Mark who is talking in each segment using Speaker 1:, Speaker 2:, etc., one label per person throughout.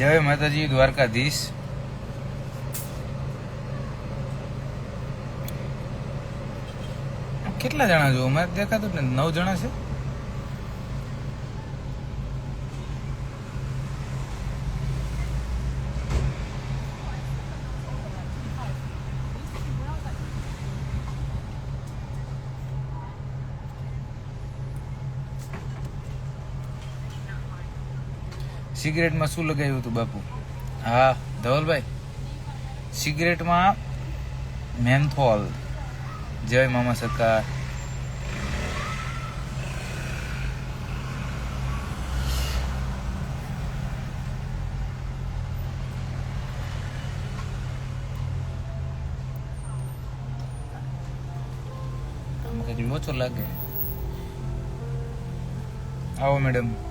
Speaker 1: જય માતાજી દ્વારકાધીશ. કેટલા જણા જો મારે દેખાતું ને નવ જણા છે? સિગરેટમાં શું લગાવ્યું હતું બાપુ? હા, ધવલભાઈ. સિગરેટમાં મેન્થોલ. જય મામા સરકાર. ઓછો લાગે. આવો મેડમ.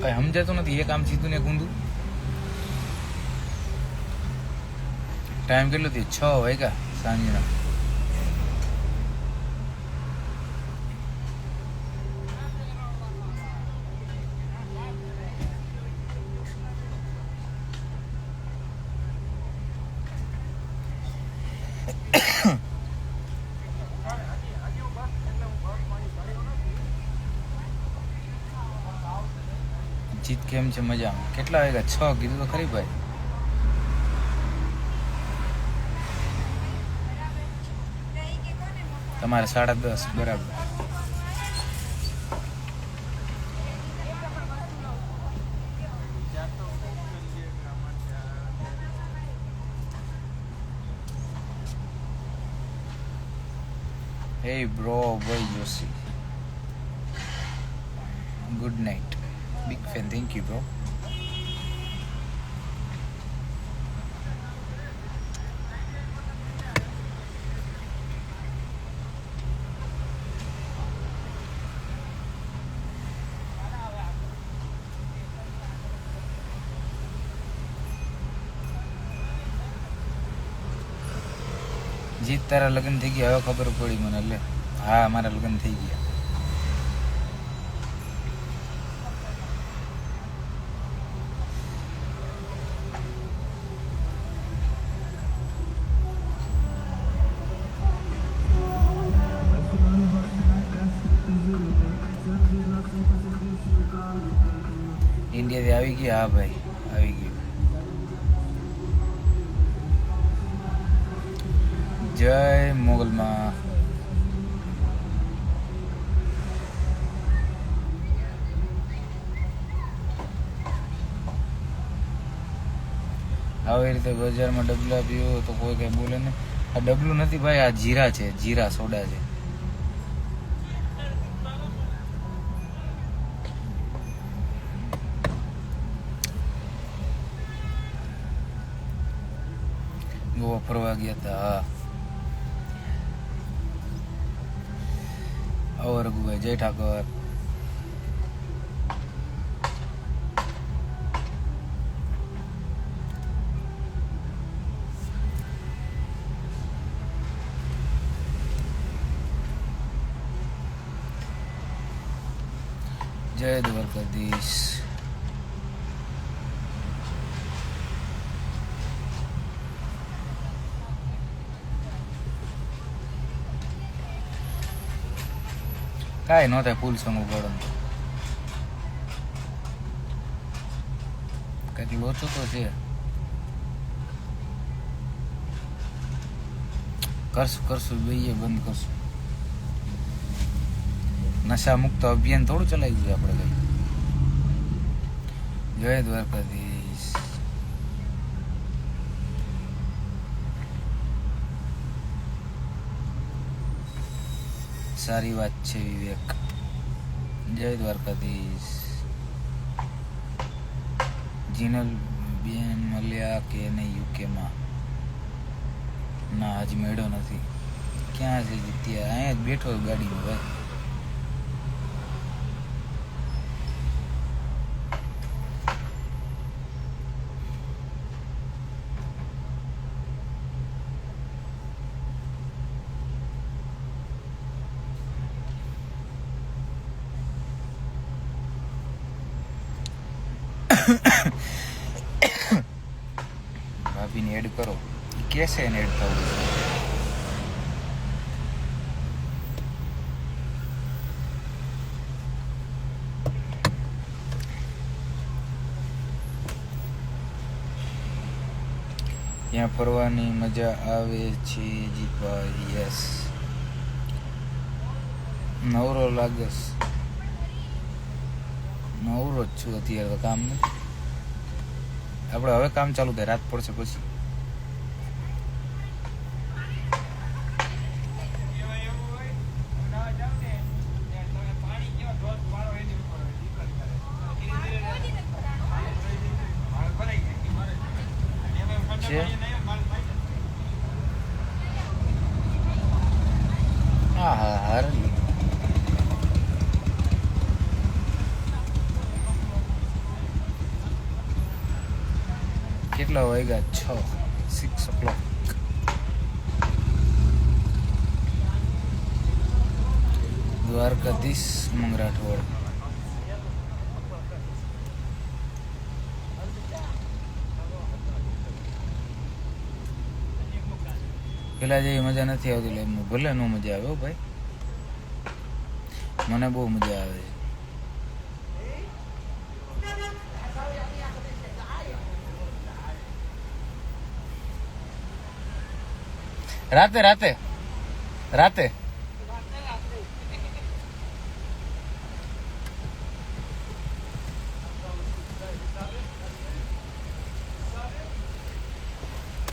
Speaker 1: કઈ સમજાતું નથી એક આમ સીધું ને એક ટાઈમ કેટલો થયો? છ વાગ્યા સાંજના. જીત કેમ છે મજામાં કેટલા વાગ્યા છ કીધું તો ખરી ભાઈ તમારે સાડા દસ બરાબર Hey bro, boy Josie. Good night. Big thank you, bro. જીત તારા લગ્ન થઈ ગયા, હવે ખબર પડી મને એટલે હા, મારા લગ્ન થઈ ગયા આવી રીતે બજારમાં ડબલા પીવો તો કોઈ કઈ બોલે ને આ ડબલું નથી ભાઈ, આ જીરા છે, જીરા સોડા છે. ગોવા ફરવા ગયા હતા હા. આવો રઘુભાઈ, જય ઠાકર. જય દ્વારકાધીશ. કાંઈ ન થાય, ફૂલ સંગ ઉગાડો. કંઈક લોચો તો છે. કરશું કરશું જોઈએ બંધ કરશું. નશા મુક્ત અભિયાન થોડું ચલાવી દીધું આપણે કઈ. જય દ્વારકાધીશ. સારી વાત છે, વિવેક. જય દ્વારકાધીશ. જીનલ બેન મળ્યા કે નહીં યુકેમાં? ના હજી મેળો નથી. ક્યાં છે જીત્યા? અહીંયા જ બેઠો ગાડીમાં, ભાઈ. ભાભીને એડ કરો. કેસે એને એડ થવું? ત્યાં ફરવાની મજા આવે છે જીતભાઈ યસ નવરો લાગસ નવરો જ છું અત્યારે કામ નથી આપણે હવે કામ ચાલુ થાય રાત પડશે પછી હા હા હા કેટલા વાગ્યા? છ સિક્સ ઓ ક્લોક દ્વારકાધીશ, મંગરાઠવાડ. પેલા જેવી મજા નથી આવતી લાઈફમાં ભલે નો મજા આવે હો ભાઈ. મને બહુ મજા આવે. છે રાતે રાતે. રાતે.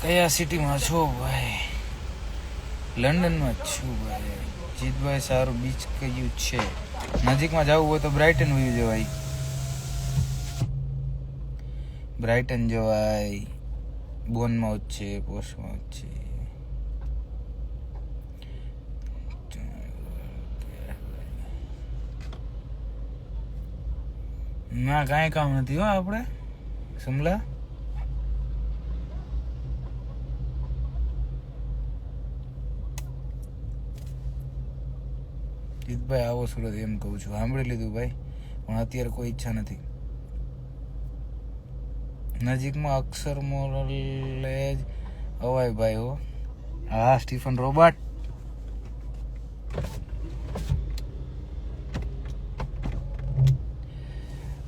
Speaker 1: કયા સિટીમાં છો ભાઈ? લંડનમાં છું ભાઈ. જીતભાઈ સારું બીચ કયું છે? નજીકમાં જવું હોય તો બ્રાઇટન વ્યૂ જવાય. બ્રાઇટન જવાય. બોનમાઉથ છે પોસ્ટમાઉથ છે. ના, કાંઈ કામ નથી હો આપણે. સમલા? જીતભાઈ, આવો સુરત એમ કહું છું. સાંભળી લીધું ભાઈ, પણ અત્યારે કોઈ ઈચ્છા નથી. નજીકમાં અક્ષર મોરલે જ અવાય ભાઈ હો. હા, સ્ટીફન રોબર્ટ.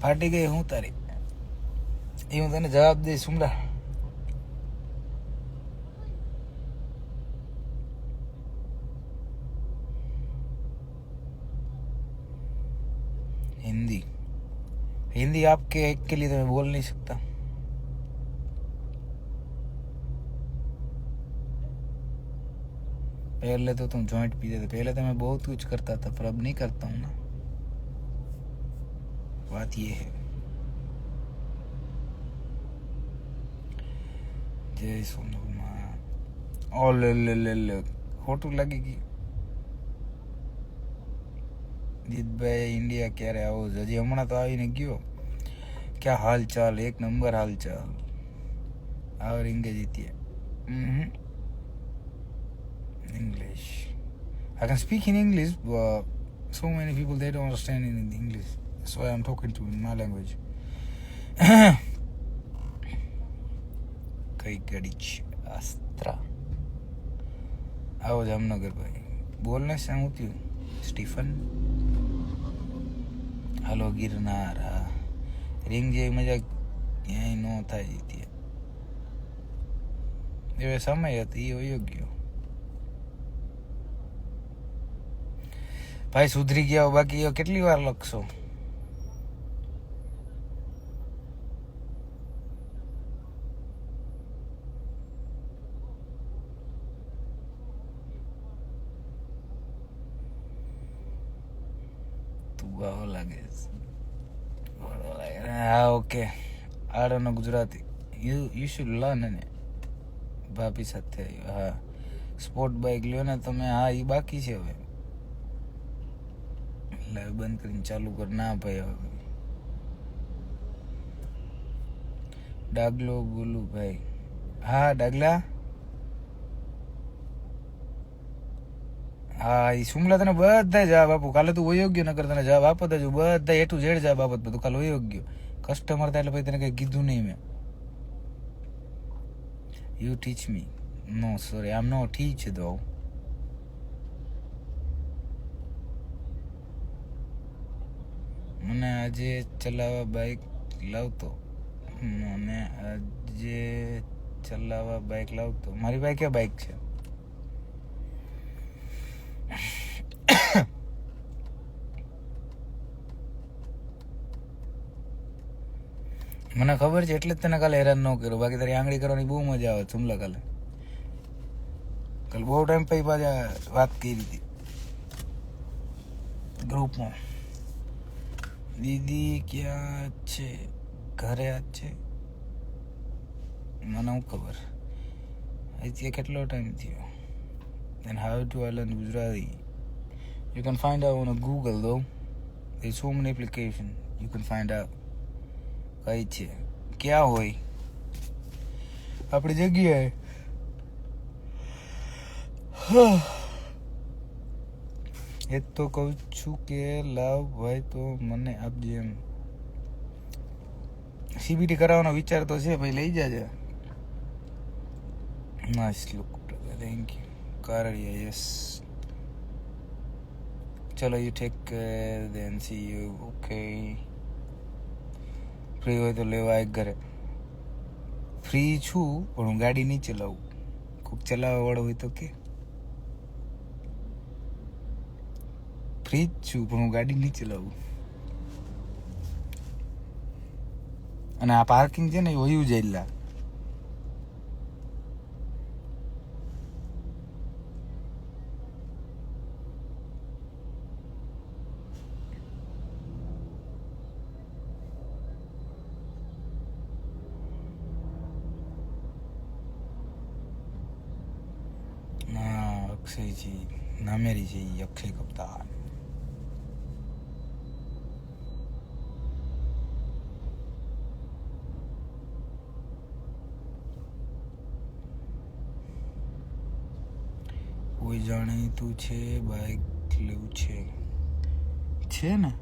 Speaker 1: ફાટી ગઈ હું તારી એ હું તને જવાબ દઈશ સુમલા हिंदी हिंदी आपके एक के लिए तो मैं बोल नहीं सकता पहले तो तुम जॉइंट पीते थे पहले तो मैं बहुत कुछ करता था पर अब नहीं करता हूँ ना बात ये है जय सोनू माँ ओ ले ले ले ले ખોટું લાગી ગયું જીતભાઈ ઇન્ડિયા ક્યારે આવો છો? હજી હમણાં તો આવીને ગયો ક્યાં હાલ ચાલ એક નંબર હાલ ચાલ આવ રીંગે જીતીએ English I can speak in English, but so many people they don't understand in English. That's why I'm talking to in my language. કઈ ગડી છે? આસ્ત્રા. આવો જામનગર ભાઈ. બોલને શું થયું? સ્ટીફન? હાલો ગિરનાર. હા. રિંગ જેવી મજા ક્યાંય ન થાય ત્યાં. એવો સમય હતો એ વયો ગયો. ભાઈ સુધરી ગયા બાકી કેટલી વાર લખશો તું આવો લાગે. હા ઓકે આડોનો ગુજરાતી. યુ ને ભાભી સાથે, હા. સ્પોર્ટ બાઇક લ્યો ને, તમે હા એ બાકી છે હવે. લાઈવ બંધ કરીને ચાલુ કર. ના ભાઈ, હવે. ડાગલો બોલું ભાઈ. હા, ડાગલા? હા એ સુમલા તને બધા જવાબ આપું. કાલે તું વયોગ્ય નગર તને જવાબ આપત જ બધા એ ટુ ઝેડ જવાબ આપત બધું. કાલે વયોગ્ય. કસ્ટમર થાય એટલે પછી તને કંઈ કીધું નહીં મેં. You teach me no sorry આમ નો ટીચ દો મને આજે ચલાવવા બાઇક લાવતો. મને આજે ચલાવવા બાઇક લાવતો. મારી પાસે ક્યાં બાઇક છે? મને ખબર છે, એટલે જ તને કાલે હેરાન ન કર્યો. બાકી તારી આંગળી કરવાની બહુ મજા આવે ચુમલા કાલે. કાલે બહુ ટાઈમ પછી પાછા વાત કરી હતી. ગ્રુપમાં. દીદી ક્યાં છે? ઘરે આજ છે? મને હું ખબર. અહીંથી કેટલો ટાઈમ થયો? Then how to I Gujarati you can find find on Google though there's so many application you can find out. કઈ છે? ક્યાં હોય? આપણી જગ્યાએ. એ તો કહું છું કે લાવ ભાઈ તો મને આપજે એમ. સીબીટી કરાવવાનો વિચાર તો છે, ભાઈ લઈ જાજે. Nice look thank you Karadia yes ચલો you take then see you okay free હોય તો લેવા એક ઘરે. ફ્રી છું, પણ હું ગાડી નહીં ચલાવું કોઈક ચલાવવા વાળો હોય તો કે. ફ્રી જ છું, પણ હું ગાડી નહીં ચલાવું અને આ પાર્કિંગ છે ને એ હોયું જેટલા હા અક્ષયજી નામેરી છે એ અક્ષય કપ્તાન કોઈ જાણીતું છે બાઇક લેવું છે છે ને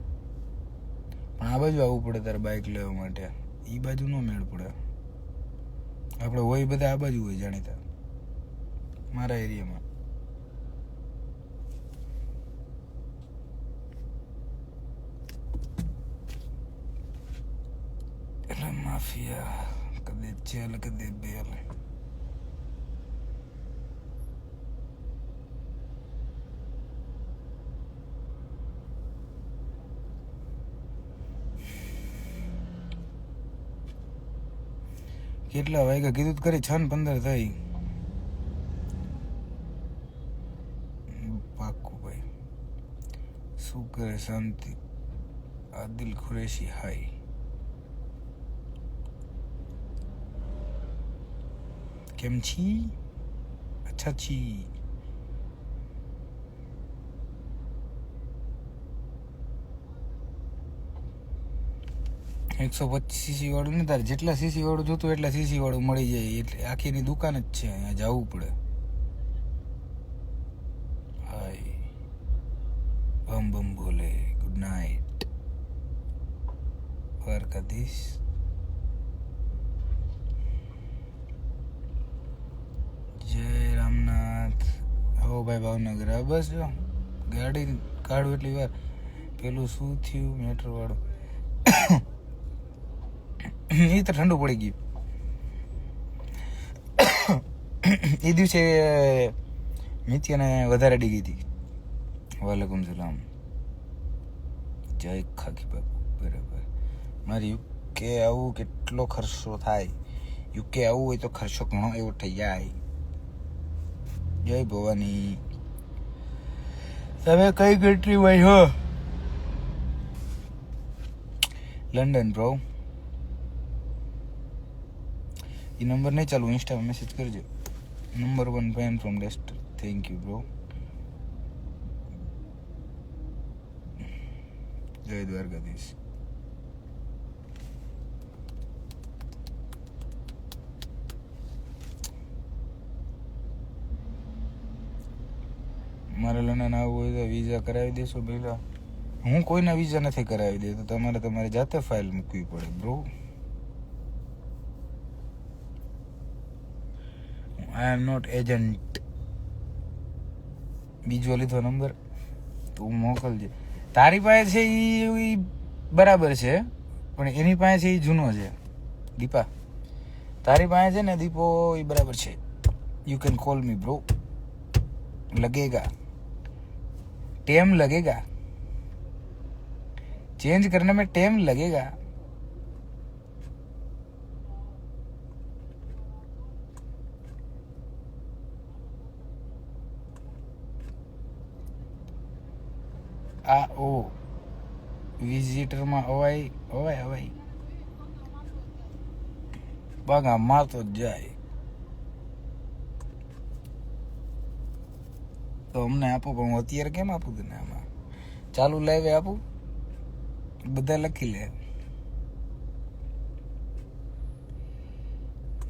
Speaker 1: પણ આ બાજુ આવવું પડે તારે બાઇક લેવા માટે. એ બાજુ નો મેળ પડે. આપણે હોય બધા આ બાજુ હોય જાણીતા. મારા એરિયામાં. માફિયા કદે જેલ કદે બેલ કેટલા વાગ્યા? કીધું તો કરી છ ને પંદર થઈ. પાકું ભાઈ. શું કરે શાંતિ? આદિલ ખુરેશી હાય. કેમ છી અચ્છા છી. એકસો પચીસ સીસી વાળું ને તારે જેટલા સીસી વાળું જોતું એટલા સીસી વાળું મળી જાય. એટલે આખીની દુકાન જ છે અહીંયા જવું પડે. હાય. બમ બમ ભોલે ગુડ નાઇટ દ્વારકાધીશ જય રામનાથ આવો ભાઈ ભાવનગર હા બસ જો, ગાડી કાઢું એટલી વાર. પેલું શું થયું મેટર વાળું. એ તો ઠંડુ પડી ગયું. એ દિવસે મિત્યાને વધારે ડીગી હતી. વાલેકુમ સલામ. જય ખાખી બાપુ. બરાબર. મારી યુકે આવું કેટલો ખર્ચો થાય. યુકે આવું હોય તો ખર્ચો ઘણો એવો થઈ જાય. જય ભવાની. તમે કઈ કન્ટ્રીમાં છો? લંડન બ્રો એ નંબર નહીં ચાલુ ઇન્સ્ટામાં મેસેજ કરજો. નંબર વન ફેન ફ્રોમ ડેસ્ટ થેન્ક યુ બ્રો જય દ્વારકાધીશ. તમારે લગ્ન આવવું હોય તો વિઝા કરાવી દેશો પહેલાં હું કોઈના વિઝા નથી કરાવી દેતો, તમારે તમારે જાતે ફાઇલ મૂકવી પડે bro I am not agent બીજો લીધો નંબર તું મોકલજે. તારી પાસે છે એ બરાબર છે, પણ એની પાસે છે એ જૂનો છે. દીપા, તારી પાસે છે ને દીપો એ બરાબર છે. You can call me bro લગેગા. टेम लगेगा चेंज करने में टेम लगेगा આ ઓ વિઝિટરમાં અવાય અવાય અવાય બાગા મારતો જ જાય તો અમને આપો, પણ હું અત્યારે કેમ આપું તને આમાં? ચાલુ લાઈવે આપું? બધા લખી લે.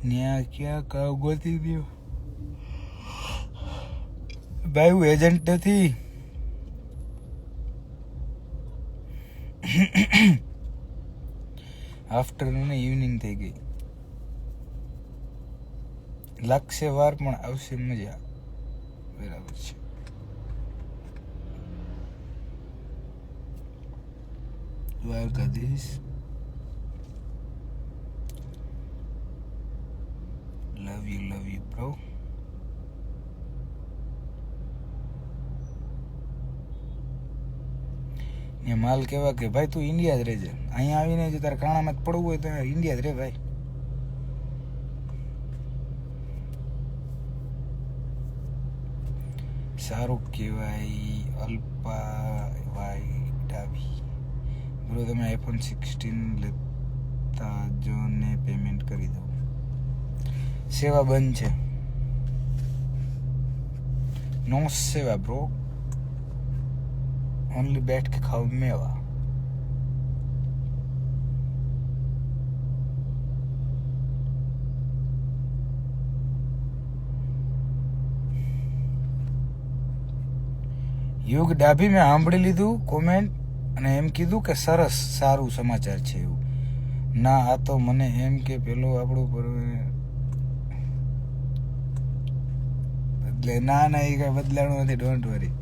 Speaker 1: ન્યા ક્યાં કાવ ગોતી દો ભાઈ, હું એજન્ટ નથી. આફ્ટરનૂન ઇવનિંગ થઈ ગઈ. લાગશે વાર, પણ આવશે મજા. બરાબર છે. Dwarkadhish love you love you bro. ને માલ કેવા કે, ભાઈ, તું ઇન્ડિયા જ રહેજે. અહીંયા આવીને જો તારે કાણામાં પડવું હોય તો ઇન્ડિયા જ રહે ભાઈ. સારું કહેવાય અલ્પા વાય ડાબી. બ્રો તમે આઈફોન સિક્સટીન લેતા જો ને પેમેન્ટ કરી દો સેવા બંધ છે. નો સેવા બ્રો ઓનલી બેઠ કે ખાવ મેવા. યુગ ડાભી મેં સાંભળી લીધું કોમેન્ટ અને એમ કીધું કે સરસ સારું સમાચાર છે એવું. ના, આ તો મને એમ કે પેલો આપણું બદલે ના ના, એ કઈ બદલાણું નથી ડોન્ટ વરી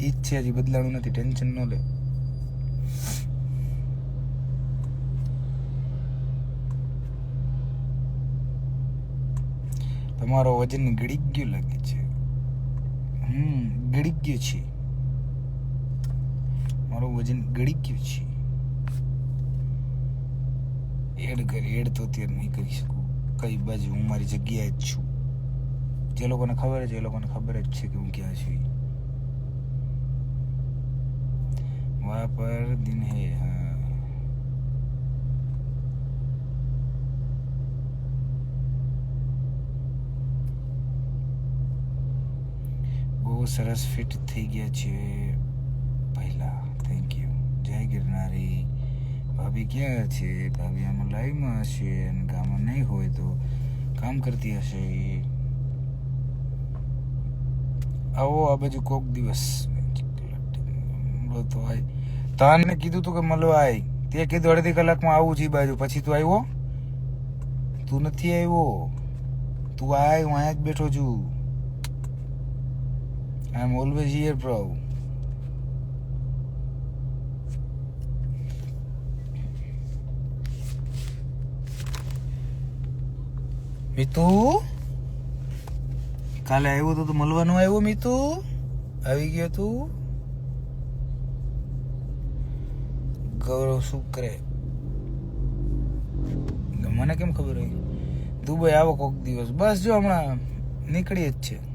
Speaker 1: ઈચ્છે હજી બદલાણું નથી, ટેન્શન ન લે. તમારો વજન ગળી ગયું લાગે છે. હમ ગળી ગયું છે. મારું વજન ગળી ગયું છે. એડ કરી એડ તો અત્યારે નહીં કરી શકું. કઈ બાજુ, હું મારી જગ્યાએ જ છું. જે લોકોને ખબર છે, એ લોકોને ખબર જ છે કે હું ક્યાં છું. વાપર પર દિન હે બહુ સરસ ફિટ થઈ ગયા છે. પહેલા થેન્ક યુ જય ગિરનારી. ભાભી ક્યાં છે? ભાભી આમાં લાઈવમાં હશે અને ગામમાં નહીં હોય તો કામ કરતી હશે. આવો આ બાજુ કોક દિવસ. તો આય. તાને કીધું તું કે મળો આય. તે કીધું અડધી કલાકમાં આવું છે બાજુ. પછી તું આવ્યો તું નથી આવ્યો તું આય, હું અહીંયા જ બેઠો છું. આઈ always here, bro. મિતુ કાલે આવ્યો તો તું મળવાનું આવ્યો મિતુ આવી ગયો તું? ગૌરવ શું કરે? મને કેમ ખબર હોય? દુબઈ આવો કોક દિવસ. બસ જો હમણાં નીકળીએ જ છે.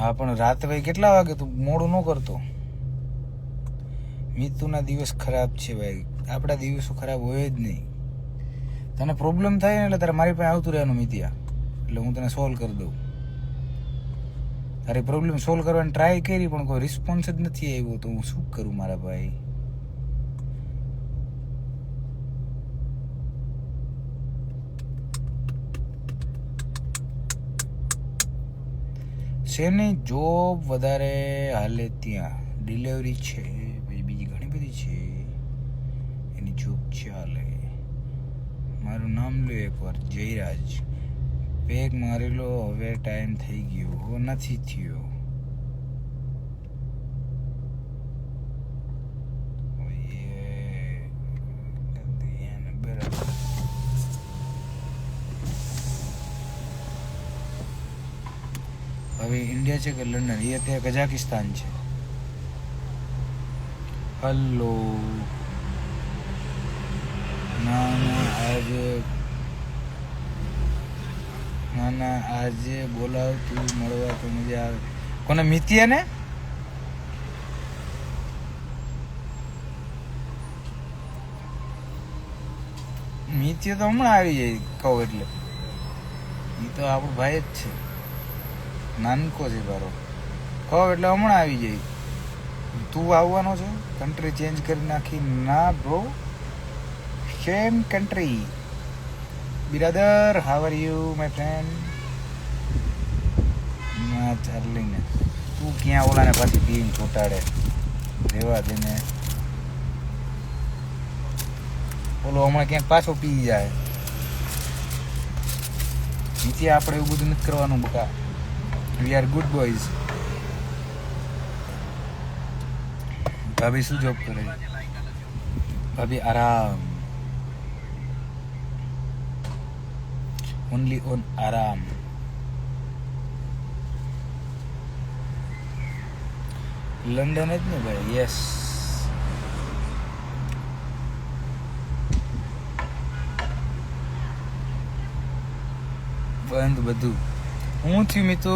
Speaker 1: હા, પણ રાત ભાઈ કેટલા વાગે તું મોડું ન કરતો? મિતુના દિવસ ખરાબ છે ભાઈ. આપણા દિવસો ખરાબ હોય જ નહીં. તને પ્રોબ્લેમ થાય ને એટલે તારે મારી પાસે આવતું રહેવાનું મિતિયા. એટલે હું તને સોલ્વ કરી દઉં. તારી પ્રોબ્લેમ સોલ્વ કરવાની ટ્રાય કરી, પણ કોઈ રિસ્પોન્સ જ નથી આવ્યો તો હું શું કરું મારા ભાઈ? શેની જોબ વધારે હાલે ત્યાં ડિલિવરી છે, પછી બીજી ઘણી બધી છે, એની જોબ ચાલે મારું નામ લો એકવાર, જયરાજ. પેક મારી લો હવે ટાઈમ થઈ ગયો, નથી થયો ઓયે. એને બરાબર હવે ઇન્ડિયા છે કે લંડન એ અત્યારે કઝાકિસ્તાન છે. હલો ના ના, આજે ના ના, આજે બોલાવતું મળવા તો મજા આવે. કોને મિતિયા ને મિત્ય તો હમણાં આવી જાય, કહું એટલે. એ તો આપણો ભાઈ જ છે. નાનકો છે બારો કહો એટલે હમણાં આવી જાય તું આવવાનો છે? કન્ટ્રી ચેન્જ કરી નાખી. ના bro same country Biradar how are you my friend ના ચાર્લિંગ ને. તું ક્યાં ઓલાને પાછી પીને ચોટાડે રેવા દેને ઓલો હમણાં ક્યાંક પાછો પી જાય. નીચે આપણે એવું બધું નથી કરવાનું બકા. વી આર ગુડ બોયઝ ભાભી શું જોબ કરે છે ભાભી આરામ ઓનલી ઓન આરામ લંડન જ ને ભાઈ યસ બંધ બધું હું થયું મિતુ